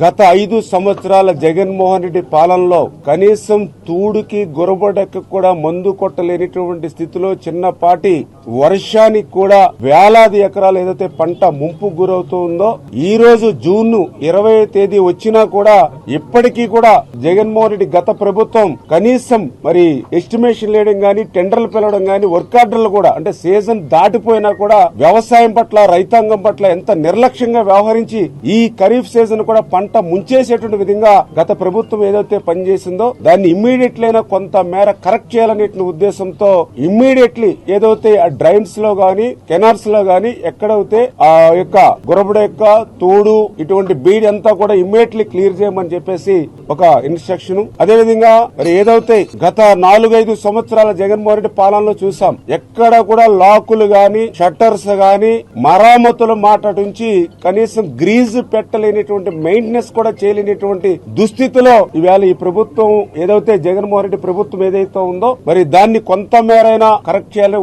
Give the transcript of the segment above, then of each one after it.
గత ఐదు సంవత్సరాల జగన్మోహన్ రెడ్డి పాలనలో కనీసం తూడుకి గురబడక కూడా మందు కొట్టలేనిటువంటి స్థితిలో చిన్నపాటి వర్షానికి కూడా వేలాది ఎకరాలు ఏదైతే పంట ముంపు గురవుతుందో ఈ రోజు జూన్ ఇరవై తేదీ వచ్చినా కూడా ఇప్పటికీ కూడా జగన్మోహన్ రెడ్డి గత ప్రభుత్వం కనీసం మరి ఎస్టిమేషన్ లేయడం గాని టెండర్లు పిలవడం గాని వర్క్ ఆర్డర్లు కూడా అంటే సీజన్ దాటిపోయినా కూడా వ్యవసాయం పట్ల రైతాంగం పట్ల ఎంత నిర్లక్ష్యంగా వ్యవహరించి ఈ ఖరీఫ్ సీజన్ కూడా పంట ముంచేసేటువంటి విధంగా గత ప్రభుత్వం ఏదైతే పనిచేసిందో దాన్ని ఇమ్మీడియట్లీ అయినా కొంత మేర కరెక్ట్ చేయాలనే ఉద్దేశంతో ఇమ్మీడియట్లీ ఏదైతే డ్రైన్స్లో గాని కెనాల్స్లో గాని ఎక్కడైతే ఆ యొక్క గురబుడ యొక్క తోడు ఇటువంటి బీడ్ అంతా కూడా ఇమ్మీడియట్లీ క్లియర్ చేయమని చెప్పేసి ఒక ఇన్స్ట్రక్షన్. అదే విధంగా మరి ఏదైతే గత నాలుగైదు సంవత్సరాల జగన్మోహన్ రెడ్డి పాలనలో చూసాం ఎక్కడ కూడా లాకులు గాని షట్టర్స్ గాని మరామతుల మాట నుంచి కనీసం గ్రీజ్ పెట్టలేనిటువంటి మెయింటెనెన్స్ కూడా చేయలేనిటువంటి దుస్థితిలో ఇవాళ ఈ ప్రభుత్వం ఏదైతే జగన్మోహన్ రెడ్డి ప్రభుత్వం ఏదైతే ఉందో మరి దాన్ని కొంత మేరైనా కరెక్ట్ చేయాలనే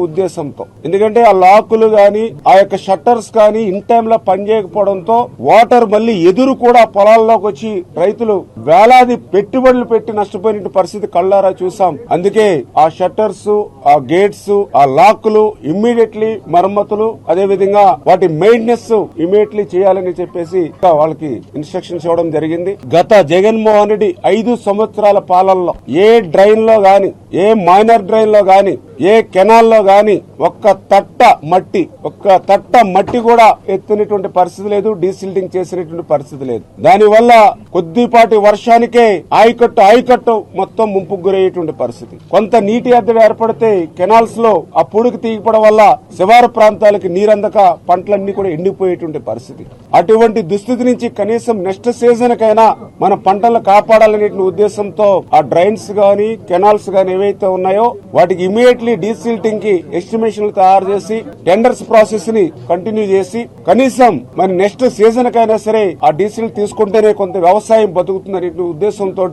ఉద్దేశంతో ఎందుకంటే ఆ లాకులు గాని ఆ యొక్క షట్టర్స్ కానీ ఇన్ టైమ్లో పనిచేయకపోవడంతో వాటర్ మళ్ళీ ఎదురు కూడా పొలాల్లోకి వచ్చి రైతులు వేలాది పెట్టుబడులు పెట్టి నష్టపోయిన పరిస్థితి కళ్ళారా చూసాం. అందుకే ఆ షట్టర్స్ ఆ గేట్స్ ఆ లాక్లు ఇమ్మీడియట్లీ మరమ్మతులు అదే విధంగా వాటి మెయింటెనెన్స్ ఇమీడియట్లీ చేయాలని చెప్పేసి వాళ్ళకి ఇన్స్ట్రక్షన్స్ ఇవ్వడం జరిగింది. గత జగన్మోహన్ రెడ్డి ఐదు సంవత్సరాల పాలనలో ఏ డ్రైన్లో గాని ఏ మైనర్ డ్రైన్లో గాని ఏ కెనాల్లో గాని ఒక్క తట్ట మట్టి ఒక్క తట్ట మట్టి కూడా ఎత్తినటువంటి పరిస్థితి లేదు డీసిల్టింగ్ చేసినటువంటి పరిస్థితి లేదు. దానివల్ల కొద్దిపాటి వర్షానికే ఆయకట్టు ఆయకట్టు మొత్తం ముంపుకు గురయ్యేటువంటి పరిస్థితి. కొంత నీటి ఎద్దడి ఏర్పడితే కెనాల్స్లో ఆ పొడుగు తీయపడం వల్ల శివారు ప్రాంతాలకు నీరందక పంటలన్నీ కూడా ఎండిపోయేటువంటి పరిస్థితి. అటువంటి దుస్థితి నుంచి కనీసం నెక్స్ట్ సీజన్ కైనా మన పంటలను కాపాడాలనే ఉద్దేశంతో ఆ డ్రైన్స్ గాని కెనాల్స్ గాని ఏవైతే ఉన్నాయో వాటికి ఇమీడియట్లీ డీసిల్టింగ్కి ఎస్టిమేషన్లు తయారు చేసి టెండర్స్ ప్రాసెస్ని కంటిన్యూ చేసి కనీసం మరి నెక్స్ట్ సీజన్ కైనా సరే ఆ డీసిల్ తీసుకుంటేనే కొంత వ్యవసాయం బతుకుతుందనే ఉద్దేశంతో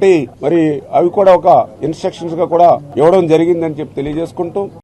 మరి అవి కూడా ఒక ఇన్స్ట్రక్షన్స్గా కూడా ఇవ్వడం జరిగిందని చెప్పి తెలియజేసుకుంటూ